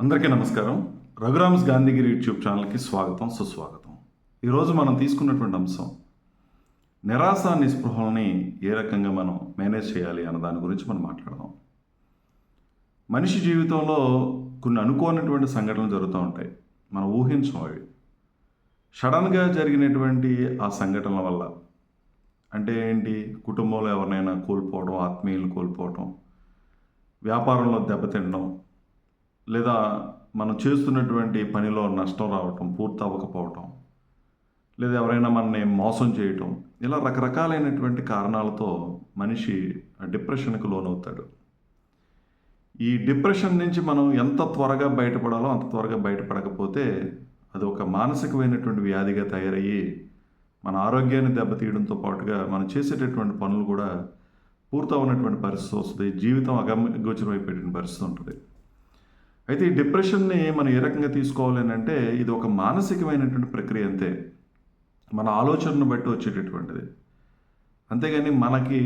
అందరికీ నమస్కారం. రఘురామ్స్ గాంధీగిరి యూట్యూబ్ ఛానల్కి స్వాగతం సుస్వాగతం. ఈరోజు మనం తీసుకున్నటువంటి అంశం నిరాశ నిస్పృహల్ని ఏ రకంగా మనం మేనేజ్ చేయాలి అన్న దాని గురించి మనం మాట్లాడదాం. మనిషి జీవితంలో కొన్ని అనుకోనటువంటి సంఘటనలు జరుగుతూ ఉంటాయి. మనం ఊహించం అవి. సడన్గా జరిగినటువంటి ఆ సంఘటనల వల్ల అంటే ఏంటి? కుటుంబంలో ఎవరినైనా కోల్పోవడం ఆత్మీయులు కోల్పోవడం వ్యాపారంలో దెబ్బతినడం లేదా మనం చేస్తున్నటువంటి పనిలో నష్టం రావటం పూర్తి అవ్వకపోవటం లేదా ఎవరైనా మనని మోసం చేయటం ఇలా రకరకాలైనటువంటి కారణాలతో మనిషి డిప్రెషన్కు లోనవుతాడు. ఈ డిప్రెషన్ నుంచి మనం ఎంత త్వరగా బయటపడాలో అంత త్వరగా బయటపడకపోతే అది ఒక మానసికమైనటువంటి వ్యాధిగా తయారయ్యి మన ఆరోగ్యాన్ని దెబ్బతీయడంతో పాటుగా మనం చేసేటటువంటి పనులు కూడా పూర్తవున్నటువంటి పరిస్థితి వస్తుంది. జీవితం అగమ్యగోచరం అయిపోయేటువంటి పరిస్థితి ఉంటుంది. అయితే ఈ డిప్రెషన్ని మనం ఏ రకంగా తీసుకోవాలి అని అంటే ఇది ఒక మానసికమైనటువంటి ప్రక్రియ అంతే. మన ఆలోచనను బట్టి వచ్చేటటువంటిది. అంతేగాని మనకి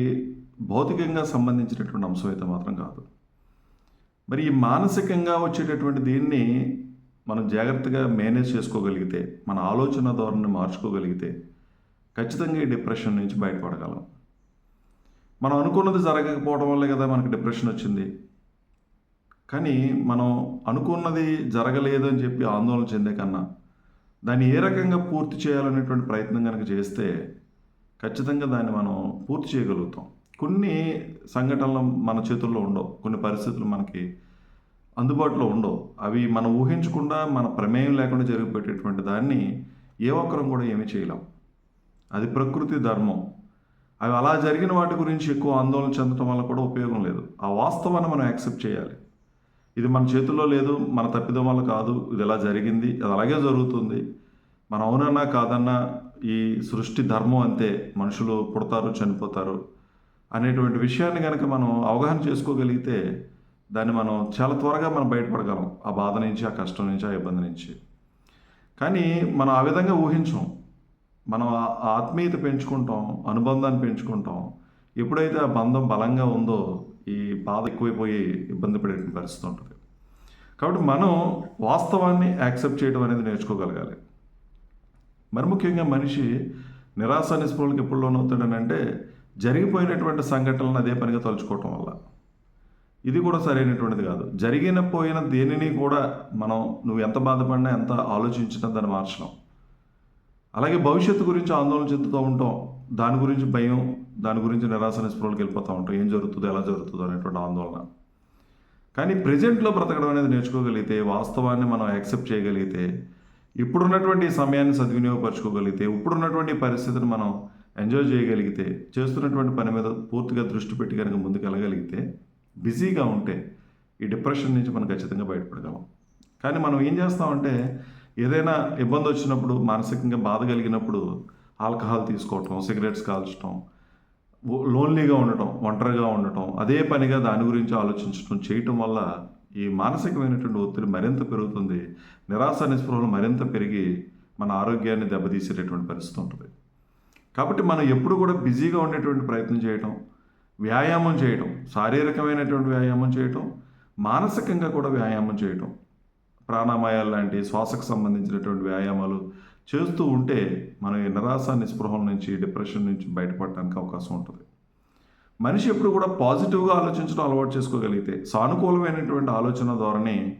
భౌతికంగా సంబంధించినటువంటి అంశం అయితే మాత్రం కాదు. మరి ఈ మానసికంగా వచ్చేటటువంటి దీన్ని మనం జాగ్రత్తగా మేనేజ్ చేసుకోగలిగితే మన ఆలోచన ధోరణిని మార్చుకోగలిగితే ఖచ్చితంగా ఈ డిప్రెషన్ నుంచి బయటపడగలం. మనం అనుకున్నది జరగకపోవడం వల్లే కదా మనకి డిప్రెషన్ వచ్చింది. కానీ మనం అనుకున్నది జరగలేదు అని చెప్పి ఆందోళన చెందే కన్నా దాన్ని ఏ రకంగా పూర్తి చేయాలనేటువంటి ప్రయత్నం కనుక చేస్తే ఖచ్చితంగా దాన్ని మనం పూర్తి చేయగలుగుతాం. కొన్ని సంఘటనలు మన చేతుల్లో ఉండవు. కొన్ని పరిస్థితులు మనకి అందుబాటులో ఉండవు. అవి మనం ఊహించకుండా మన ప్రమేయం లేకుండా జరిగిపోయేటటువంటి దాన్ని ఏ ఒక్కరం కూడా ఏమీ చేయలేం. అది ప్రకృతి ధర్మం. అవి అలా జరిగిన వాటి గురించి ఎక్కువ ఆందోళన చెందడం వల్ల కూడా ఉపయోగం లేదు. ఆ వాస్తవాన్ని మనం యాక్సెప్ట్ చేయాలి. ఇది మన చేతుల్లో లేదు మన తప్పిదం వల్ల కాదు ఇది ఎలా జరిగింది అది అలాగే జరుగుతుంది. మన అవునన్నా కాదన్నా ఈ సృష్టి ధర్మం అంతే మనుషులు పుడతారు చనిపోతారు అనేటువంటి విషయాన్ని కనుక మనం అవగాహన చేసుకోగలిగితే దాన్ని మనం చాలా త్వరగా మనం బయటపడగలం ఆ బాధ నుంచి ఆ కష్టం నుంచి ఆ ఇబ్బంది నుంచి. కానీ మనం ఆ విధంగా ఊహించం. మనం ఆ ఆత్మీయత పెంచుకుంటాం అనుబంధాన్ని పెంచుకుంటాం. ఎప్పుడైతే ఆ బంధం బలంగా ఉందో ఈ బాధ ఎక్కువైపోయి ఇబ్బంది పడే పరిస్థితి ఉంటుంది. కాబట్టి మనం వాస్తవాన్ని యాక్సెప్ట్ చేయడం అనేది నేర్చుకోగలగాలి. మరి ముఖ్యంగా మనిషి నిరాశ నిస్పృహలకు ఎప్పుడు లోనవుతాడని జరిగిపోయినటువంటి సంఘటనలను అదే పనిగా తలుచుకోవటం వల్ల. ఇది కూడా సరైనటువంటిది కాదు. జరిగిన పోయిన దేనిని కూడా మనం నువ్వు ఎంత బాధపడినా ఎంత ఆలోచించినా దాన్ని మార్చడం అలాగే భవిష్యత్తు గురించి ఆందోళన చెందుతూ ఉంటాం. దాని గురించి భయం దాని గురించి నిరాశ స్పృహలకు వెళ్ళిపోతూ ఉంటాం ఏం జరుగుతుందో ఎలా జరుగుతుందో అనేటువంటి ఆందోళన. కానీ ప్రజెంట్లో బ్రతకడం అనేది నేర్చుకోగలిగితే వాస్తవాన్ని మనం యాక్సెప్ట్ చేయగలిగితే ఇప్పుడున్నటువంటి సమయాన్ని సద్వినియోగపరచుకోగలిగితే ఇప్పుడున్నటువంటి పరిస్థితిని మనం ఎంజాయ్ చేయగలిగితే చేస్తున్నటువంటి పని మీద పూర్తిగా దృష్టి పెట్టి కనుక ముందుకు వెళ్ళగలిగితే బిజీగా ఉంటే ఈ డిప్రెషన్ నుంచి మనం ఖచ్చితంగా బయటపడగలం. కానీ మనం ఏం చేస్తామంటే ఏదైనా ఇబ్బంది వచ్చినప్పుడు మానసికంగా బాధ కలిగినప్పుడు ఆల్కహాల్ తీసుకోవటం సిగరెట్స్ కాల్చడం లోన్లీగా ఉండటం ఒంటరిగా ఉండటం అదే పనిగా దాని గురించి ఆలోచించడం చేయటం వల్ల ఈ మానసికమైనటువంటి ఒత్తిడి మరింత పెరుగుతుంది. నిరాశ నిస్పృహలు మరింత పెరిగి మన ఆరోగ్యాన్ని దెబ్బతీసేటటువంటి పరిస్థితి ఉంటుంది. కాబట్టి మనం ఎప్పుడు కూడా బిజీగా ఉండేటువంటి ప్రయత్నం చేయటం వ్యాయామం చేయటం శారీరకమైనటువంటి వ్యాయామం చేయటం మానసికంగా కూడా వ్యాయామం చేయటం ప్రాణామాయాలు లాంటి శ్వాసకు సంబంధించినటువంటి వ్యాయామాలు చేస్తూ ఉంటే మనం ఈ నిరాశ నిస్పృహం నుంచి డిప్రెషన్ నుంచి బయటపడడానికి అవకాశం ఉంటుంది. మనిషి ఎప్పుడు కూడా పాజిటివ్గా ఆలోచించడం అలవాటు చేసుకోగలిగితే సానుకూలమైనటువంటి ఆలోచన ధోరణి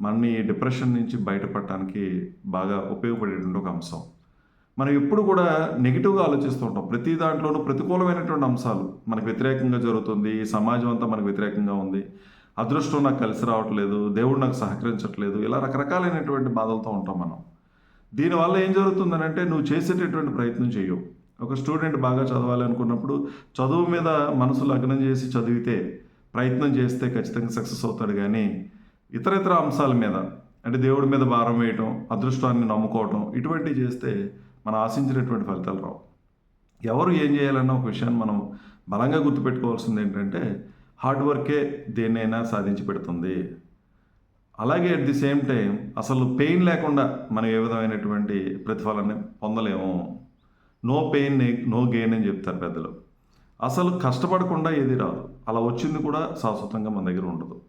మనని డిప్రెషన్ నుంచి బయటపడటానికి బాగా ఉపయోగపడేటువంటి ఒక అంశం. మనం ఎప్పుడు కూడా నెగిటివ్గా ఆలోచిస్తూ ఉంటాం. ప్రతి దాంట్లోనూ ప్రతికూలమైనటువంటి అంశాలు మనకు వ్యతిరేకంగా జరుగుతుంది ఈ సమాజం అంతా మనకు వ్యతిరేకంగా ఉంది అదృష్టం నాకు కలిసి రావట్లేదు దేవుడు నాకు సహకరించట్లేదు ఇలా రకరకాలైనటువంటి బాధలతో ఉంటాం మనం. దీనివల్ల ఏం జరుగుతుందని అంటే నువ్వు చేసేటటువంటి ప్రయత్నం చేయవు ఒక స్టూడెంట్ బాగా చదవాలి అనుకున్నప్పుడు చదువు మీద మనసు లగ్నం చేసి చదివితే ప్రయత్నం చేస్తే ఖచ్చితంగా సక్సెస్ అవుతాడు కానీ ఇతర ఇతర అంశాల మీద అంటే దేవుడి మీద భారం వేయటం అదృష్టాన్ని నమ్ముకోవటం ఇటువంటివి చేస్తే మనం ఆశించినటువంటి ఫలితాలు రావు. ఎవరు ఏం చేయాలన్న ఒక విషయాన్ని మనం బలంగా గుర్తుపెట్టుకోవాల్సింది ఏంటంటే హార్డ్ వర్కే దేన్నైనా సాధించి పెడుతుంది. అలాగే అట్ ది సేమ్ టైం అసలు పెయిన్ లేకుండా మనం ఏ విధమైనటువంటి ప్రతిఫలాన్ని పొందలేము. నో పెయిన్ నో గెయిన్ అని చెప్తారు పెద్దలు. అసలు కష్టపడకుండా ఏది రాదు. అలా వచ్చింది కూడా శాశ్వతంగా మన దగ్గర ఉండదు.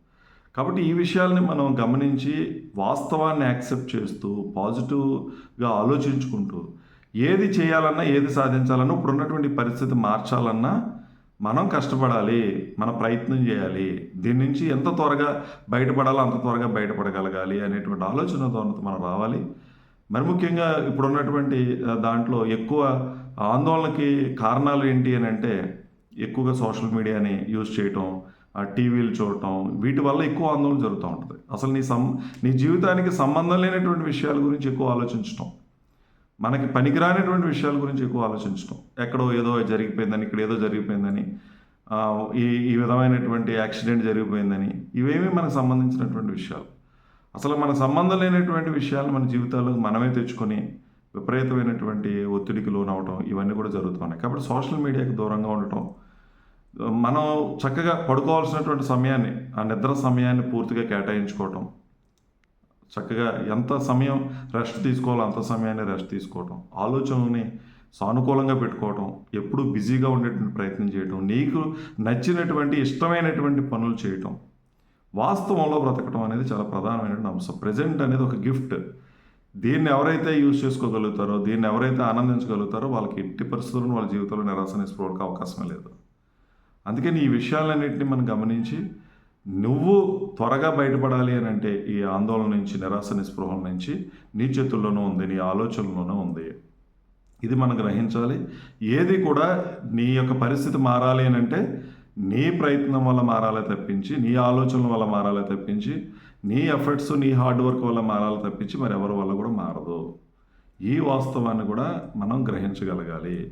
కాబట్టి ఈ విషయాల్ని మనం గమనించి వాస్తవాన్ని యాక్సెప్ట్ చేస్తూ పాజిటివ్గా ఆలోచించుకుంటూ ఏది చేయాలన్నా ఏది సాధించాలన్నా ఇప్పుడు ఉన్నటువంటి పరిస్థితి మార్చాలన్నా మనం కష్టపడాలి మన ప్రయత్నం చేయాలి దీని నుంచి ఎంత త్వరగా బయటపడాలో అంత త్వరగా బయటపడగలగాలి అనేటువంటి ఆలోచన ధోరణితో మనం రావాలి. మరి ముఖ్యంగా ఇప్పుడున్నటువంటి దాంట్లో ఎక్కువ ఆందోళనకి కారణాలు ఏంటి అని అంటే ఎక్కువగా సోషల్ మీడియాని యూజ్ చేయటం ఆ టీవీలు చూడటం వీటి వల్ల ఎక్కువ ఆందోళన జరుగుతూ ఉంటుంది. అసలు నీ సం నీ జీవితానికి సంబంధం లేనటువంటి విషయాల గురించి ఎక్కువ ఆలోచించటం. మనకి పనికిరానిటువంటి విషయాల గురించి ఎక్కువ ఆలోచించడం ఎక్కడో ఏదో జరిగిపోయిందని ఇక్కడ ఏదో జరిగిపోయిందని ఈ ఈ విధమైనటువంటి యాక్సిడెంట్ జరిగిపోయిందని ఇవేమీ మనకు సంబంధించినటువంటి విషయాలు. అసలు మనకు సంబంధం లేనటువంటి విషయాలు మన జీవితాల్లో మనమే తెచ్చుకొని విపరీతమైనటువంటి ఒత్తిడికి లోనవటం ఇవన్నీ కూడా జరుగుతున్నాయి కాబట్టి సోషల్ మీడియాకి దూరంగా ఉండటం మనం చక్కగా పడుకోవాల్సినటువంటి సమయాన్ని ఆ నిద్ర సమయాన్ని పూర్తిగా కేటాయించుకోవటం చక్కగా ఎంత సమయం రెస్ట్ తీసుకోవాలో అంత సమయాన్ని రెస్ట్ తీసుకోవటం ఆలోచనల్ని సానుకూలంగా పెట్టుకోవటం ఎప్పుడూ బిజీగా ఉండేటువంటి ప్రయత్నం చేయటం నీకు నచ్చినటువంటి ఇష్టమైనటువంటి పనులు చేయటం వాస్తవంలో బ్రతకటం అనేది చాలా ప్రధానమైనటువంటి అంశం. ప్రజెంట్ అనేది ఒక గిఫ్ట్ దీన్ని ఎవరైతే యూజ్ చేసుకోగలుగుతారో దీన్ని ఎవరైతే ఆనందించగలుగుతారో వాళ్ళకి ఎట్టి పరిస్థితులను వాళ్ళ జీవితంలో నిరాశ నిస్పృహలకు అవకాశమే లేదు. అందుకని ఈ విషయాలన్నింటినీ మనం గమనించి నువ్వు త్వరగా బయటపడాలి అని అంటే ఈ ఆందోళన నుంచి నిరాశ నిస్పృహల నుంచి నీ చేతుల్లోనూ ఉంది నీ ఆలోచనలోనూ ఉంది. ఇది మనం గ్రహించాలి. ఏది కూడా నీ యొక్క పరిస్థితి మారాలి అని అంటే నీ ప్రయత్నం వల్ల మారాలి తప్పించి నీ ఆలోచనల వల్ల మారాలి తప్పించి నీ ఎఫర్ట్స్ నీ హార్డ్ వర్క్ వల్ల మారాలి తప్పించి మరి ఎవరి వల్ల కూడా మారదు. ఈ వాస్తవాన్ని కూడా మనం గ్రహించగలగాలి.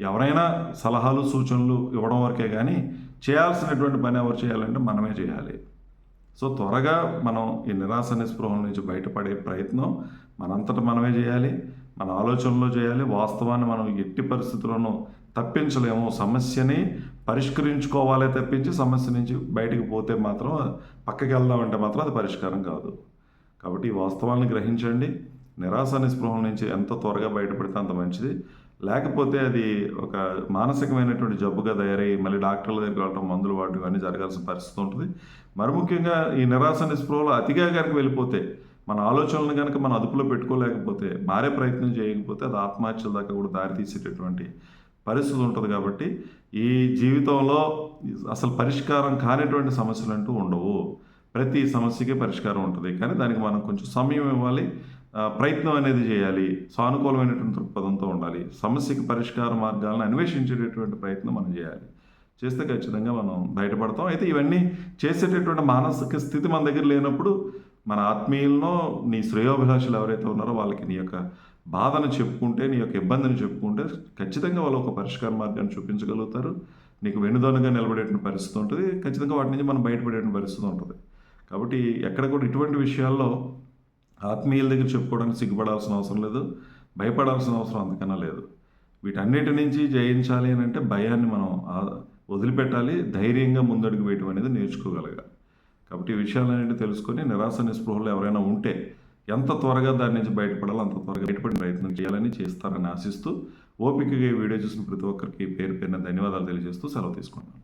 ఎవరైనా సలహాలు సూచనలు ఇవ్వడం వరకే కానీ చేయాల్సినటువంటి పని ఎవరు చేయాలంటే మనమే చేయాలి. సో త్వరగా మనం ఈ నిరాశ నిస్పృహల నుంచి బయటపడే ప్రయత్నం మనంతట మనమే చేయాలి. మన ఆలోచనలో చేయాలి. వాస్తవాన్ని మనం ఎట్టి పరిస్థితుల్లోనూ తప్పించలేము. సమస్యని పరిష్కరించుకోవాలే తప్పించి సమస్య నుంచి బయటికి పోతే మాత్రం పక్కకి వెళ్దామంటే మాత్రం అది పరిష్కారం కాదు. కాబట్టి ఈ వాస్తవాన్ని గ్రహించండి. నిరాశ నిస్పృహల నుంచి ఎంత త్వరగా బయటపడితే అంత మంచిది. లేకపోతే అది ఒక మానసికమైనటువంటి జబ్బుగా తయారై మళ్ళీ డాక్టర్ల దగ్గరికి వెళ్ళటం మందులు వాడటం ఇవన్నీ జరగాల్సిన పరిస్థితి ఉంటుంది. మరి ముఖ్యంగా ఈ నిరాశ నిస్పృహలో అతిగా కనుక వెళ్ళిపోతే మన ఆలోచనలను కనుక మనం అదుపులో పెట్టుకోలేకపోతే మారే ప్రయత్నం చేయకపోతే అది ఆత్మహత్యల దాకా కూడా దారి తీసేటటువంటి పరిస్థితి ఉంటుంది కాబట్టి ఈ జీవితంలో అసలు పరిష్కారం కానిటువంటి సమస్యలు అంటూ ఉండవు. ప్రతి సమస్యకి పరిష్కారం ఉంటుంది. కానీ దానికి మనం కొంచెం సమయం ఇవ్వాలి. ప్రయత్నం అనేది చేయాలి. సానుకూలమైనటువంటి దృక్పథంతో ఉండాలి. సమస్యకి పరిష్కార మార్గాలను అన్వేషించేటటువంటి ప్రయత్నం మనం చేయాలి. చేస్తే ఖచ్చితంగా మనం బయటపడతాం. అయితే ఇవన్నీ చేసేటటువంటి మానసిక స్థితి మన దగ్గర లేనప్పుడు మన ఆత్మీయులను నీ శ్రేయోభిలాషులు ఎవరైతే ఉన్నారో వాళ్ళకి నీ యొక్క బాధను చెప్పుకుంటే నీ యొక్క ఇబ్బందిని చెప్పుకుంటే ఖచ్చితంగా వాళ్ళు ఒక పరిష్కార మార్గాన్ని చూపించగలుగుతారు. నీకు వెనుదనుగా నిలబడేటువంటి పరిస్థితి ఉంటుంది. ఖచ్చితంగా వాటి నుంచి మనం బయటపడేటువంటి పరిస్థితి ఉంటుంది. కాబట్టి ఎక్కడ కూడా ఇటువంటి విషయాల్లో ఆత్మీయుల దగ్గర చెప్పుకోవడానికి సిగ్గుపడాల్సిన అవసరం లేదు భయపడాల్సిన అవసరం అంతకన్నా లేదు. వీటన్నిటి నుంచి జయించాలి అని అంటే భయాన్ని మనం వదిలిపెట్టాలి ధైర్యంగా ముందడుగు వేయటం అనేది నేర్చుకోగలగాలి. కాబట్టి ఈ విషయాలన్నింటి తెలుసుకొని నిరాశ నిస్పృహలు ఎవరైనా ఉంటే ఎంత త్వరగా దాని నుంచి బయటపడాలో అంత త్వరగా బయటపడిన ప్రయత్నం చేయాలని చేస్తారని ఆశిస్తూ ఓపికగా ఈ వీడియో చూసిన ప్రతి ఒక్కరికి పేరు పేరున ధన్యవాదాలు తెలియజేస్తూ సెలవు తీసుకున్నాను